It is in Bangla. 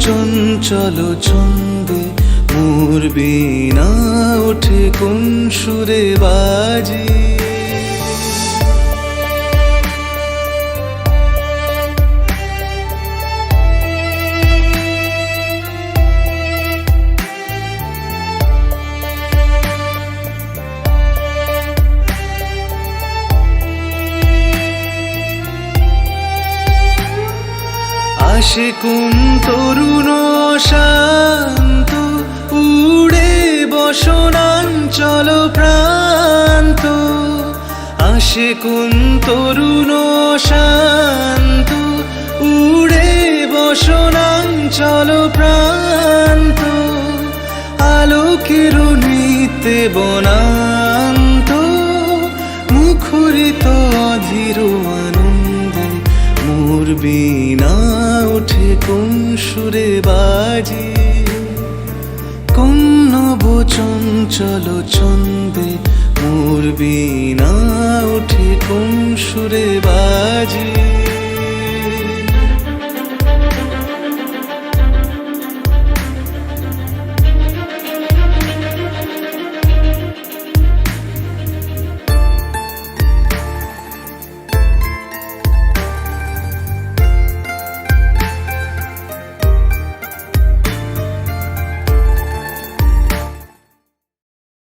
নবচঞ্চল ছন্দে মোর বিনা ওঠে কোন সুরে বাজি? আসে কোন তরুণ শান্ত, উড়ে বসনাঞ্চল প্রান্ত। আসে কোন তরুণ শান্ত, উড়ে বসনাঞ্চল প্রান্ত। আলোকের নৃত্যে বনান্ত, মুখরিত আনন্দে বিনা ওঠে কোন সুরে বাজে কোন নবচঞ্চল ছন্দে মোর বিনা উঠে কোন সুরে বাজি।